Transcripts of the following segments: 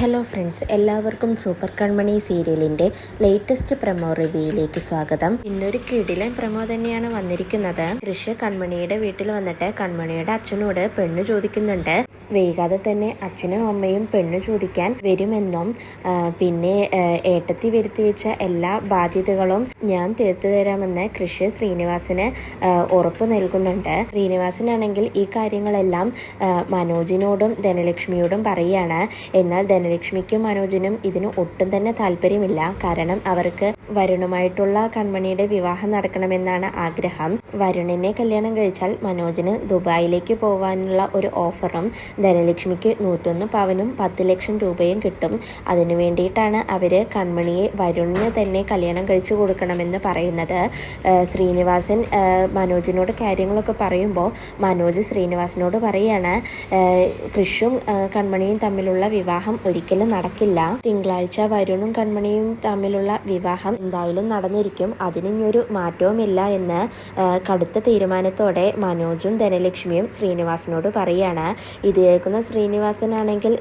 Hello friends എല്ലാവർക്കും super Kanmani സീരിയലിന്റെ latest promo റിവ്യൂയിലേക്ക് സ്വാഗതം. ഇന്നൊരു കിടിലൻ പ്രമോ തന്നെയാണ് വന്നിരിക്കുന്നത്. കൃഷ് കൺമണിയുടെ വീട്ടിൽ വന്നിട്ട് കൺമണിയുടെ അച്ഛനോട് പെണ്ണ് ചോദിക്കുന്നുണ്ട്. വൈകാതെ തന്നെ അച്ഛനും അമ്മയും പെണ്ണു ചോദിക്കാൻ വരുമെന്നും പിന്നെ ഏട്ടത്തി വരുത്തി വെച്ച എല്ലാ ബാധ്യതകളും ഞാൻ തീർത്തു തരാമെന്ന് കൃഷി ശ്രീനിവാസന് ഉറപ്പ് നൽകുന്നുണ്ട്. ശ്രീനിവാസനാണെങ്കിൽ ഈ കാര്യങ്ങളെല്ലാം മനോജിനോടും ധനലക്ഷ്മിയോടും പറയുകയാണ് എന്നാൽ ധനലക്ഷ്മിക്കും മനോജിനും ഇതിന് ഒട്ടും തന്നെ താല്പര്യമില്ല. കാരണം അവർക്ക് വരുണുമായിട്ടുള്ള കൺമണിയുടെ വിവാഹം നടക്കണമെന്നാണ് ആഗ്രഹം. വരുണിനെ കല്യാണം കഴിച്ചാൽ മനോജിന് ദുബായിലേക്ക് പോകാനുള്ള ഒരു ഓഫറും ധനലക്ഷ്മിക്ക് നൂറ്റൊന്ന് പവനും പത്ത് ലക്ഷം രൂപയും കിട്ടും. അതിനു വേണ്ടിയിട്ടാണ് അവർ കൺമണിയെ വരുണിന് തന്നെ കല്യാണം കഴിച്ചു കൊടുക്കണമെന്ന് പറയുന്നത്. ശ്രീനിവാസൻ മനോജിനോട് കാര്യങ്ങളൊക്കെ പറയുമ്പോൾ മനോജ് ശ്രീനിവാസിനോട് പറയാണ് കൃഷും കൺമണിയും തമ്മിലുള്ള വിവാഹം ഒരിക്കലും നടക്കില്ല. തിങ്കളാഴ്ച വരുണും കൺമണിയും തമ്മിലുള്ള വിവാഹം എന്തായാലും നടന്നിരിക്കും. അതിനിഞ്ഞൊരു മാറ്റവുമില്ല എന്ന് കടുത്ത തീരുമാനത്തോടെ മനോജും ധനലക്ഷ്മിയും ശ്രീനിവാസിനോട് പറയാണ്. ഇത് കേൾക്കുന്ന ശ്രീനിവാസനാണെങ്കിൽ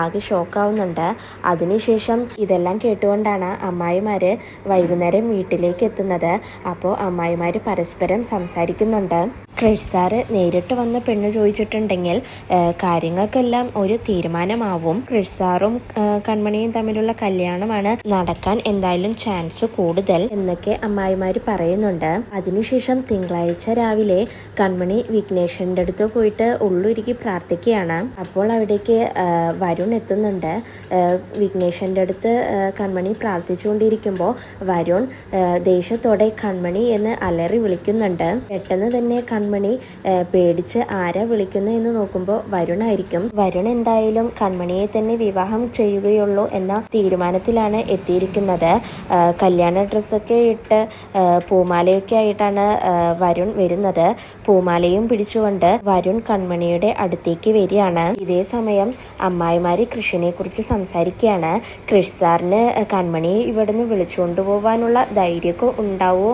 ആകെ ഷോക്കാവുന്നുണ്ട്. അതിനുശേഷം ഇതെല്ലാം കേട്ടുകൊണ്ടാണ് അമ്മായിമാർ വൈകുന്നേരം വീട്ടിലേക്ക് എത്തുന്നത്. അപ്പോൾ അമ്മായിമാർ പരസ്പരം സംസാരിക്കുന്നുണ്ട്. ക്രിഷ് സാറ് നേരിട്ട് വന്ന് പെണ്ണ് ചോദിച്ചിട്ടുണ്ടെങ്കിൽ കാര്യങ്ങൾക്കെല്ലാം ഒരു തീരുമാനമാവും. ക്രഷ് സാറും കൺമണിയും തമ്മിലുള്ള കല്യാണമാണ് നടക്കാൻ എന്തായാലും ചാൻസ് കൂടുതൽ എന്നൊക്കെ അമ്മായിമാർ പറയുന്നുണ്ട്. അതിനുശേഷം തിങ്കളാഴ്ച രാവിലെ കൺമണി വിഘ്നേശ്വരന്റെ അടുത്ത് പോയിട്ട് ഉള്ളുരുക്കി പ്രാർത്ഥിക്കുകയാണ്. അപ്പോൾ അവിടേക്ക് വരുൺ എത്തുന്നുണ്ട്. വിഘ്നേശ്വരന്റെ അടുത്ത് കൺമണി പ്രാർത്ഥിച്ചുകൊണ്ടിരിക്കുമ്പോൾ വരുൺ ദേഷ്യത്തോടെ കൺമണി എന്ന് അലറി വിളിക്കുന്നുണ്ട്. പെട്ടെന്ന് തന്നെ കൺമണി പേടിച്ച് ആരാ വിളിക്കുന്നു എന്ന് നോക്കുമ്പോൾ വരുണായിരിക്കും. വരുൺ എന്തായാലും കൺമണിയെ തന്നെ വിവാഹം ചെയ്യുകയുള്ളൂ എന്ന തീരുമാനത്തിലാണ് എത്തിയിരിക്കുന്നത്. കല്യാണ ഡ്രസ്സൊക്കെ ഇട്ട് പൂമാലയൊക്കെ ആയിട്ടാണ് വരുൺ വരുന്നത്. പൂമാലയും പിടിച്ചുകൊണ്ട് വരുൺ കൺമണിയുടെ അടുത്തേക്ക് വരികയാണ്. ഇതേ സമയം അമ്മായിമാര് കൃഷിനെ കുറിച്ച് സംസാരിക്കുകയാണ്. കൃഷ് സാറിന് കൺമണിയെ ഇവിടുന്ന് വിളിച്ചുകൊണ്ടുപോകാനുള്ള ധൈര്യമൊക്കെ ഉണ്ടാവോ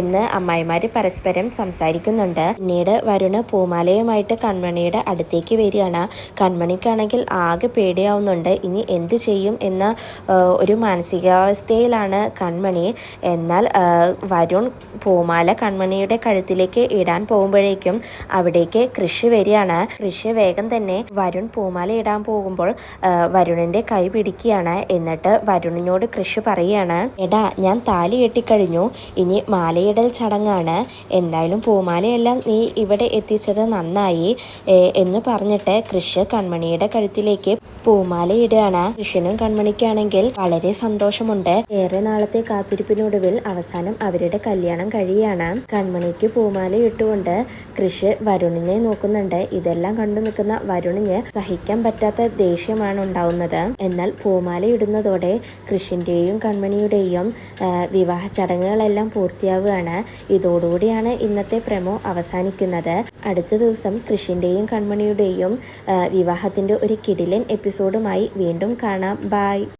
എന്ന് അമ്മായിമാര് പരസ്പരം സംസാരിക്കുന്നുണ്ട്. പിന്നീട് വരുണ് പൂമാലയുമായിട്ട് കൺമണിയുടെ അടുത്തേക്ക് വരികയാണ്. കൺമണിക്കാണെങ്കിൽ ആകെ പേടിയാവുന്നുണ്ട്. ഇനി എന്തു ചെയ്യും എന്ന ഒരു മാനസികാവസ്ഥയിലാണ് കൺമണി. എന്നാൽ വരുൺ പൂമാല കൺമണിയുടെ കഴുത്തിലേക്ക് ഇടാൻ പോകുമ്പോഴേക്കും അവിടേക്ക് കൃഷി വരികയാണ്. കൃഷി വേഗം തന്നെ വരുൺ പൂമാല ഇടാൻ പോകുമ്പോൾ വരുണിന്റെ കൈ പിടിക്കുകയാണ്. എന്നിട്ട് വരുണിനോട് കൃഷി പറയുകയാണ് എടാ ഞാൻ താലി കെട്ടിക്കഴിഞ്ഞു. ഇനി മാലയിടൽ ചടങ്ങാണ്. എന്തായാലും പൂമാലയെല്ലാം നീ ഇവിടെ എത്തിച്ചത് നന്നായി എന്ന് പറഞ്ഞിട്ട് കൃഷ് കൺമണിയുടെ കഴുത്തിലേക്ക് പൂമാലയിടുകയാണ് കൃഷ്ണനും കൺമണിക്കാണെങ്കിൽ വളരെ സന്തോഷമുണ്ട്. ഏറെ നാളത്തെ കാത്തിരിപ്പിനൊടുവിൽ അവസാനം അവരുടെ കല്യാണം കഴിയാണ് കൺമണിക്ക് പൂമാല ഇട്ടുകൊണ്ട് കൃഷ് വരുണിനെ നോക്കുന്നുണ്ട്. ഇതെല്ലാം കണ്ടു നിൽക്കുന്ന വരുണിന് സഹിക്കാൻ പറ്റാത്ത ദേഷ്യമാണ് ഉണ്ടാവുന്നത്. എന്നാൽ പൂമാല ഇടുന്നതോടെ കൃഷിന്റെയും കൺമണിയുടെയും വിവാഹ ചടങ്ങുകളെല്ലാം പൂർത്തിയാവുകയാണ്. ഇതോടുകൂടിയാണ് ഇന്നത്തെ പ്രമോ അവസാനിക്കുന്നത്. അടുത്ത ദിവസം കൃഷിന്റെയും കൺമണിയുടെയും വിവാഹത്തിന്റെ ഒരു കിടിലൻ എപ്പിസോഡുമായി വീണ്ടും കാണാം. ബായ്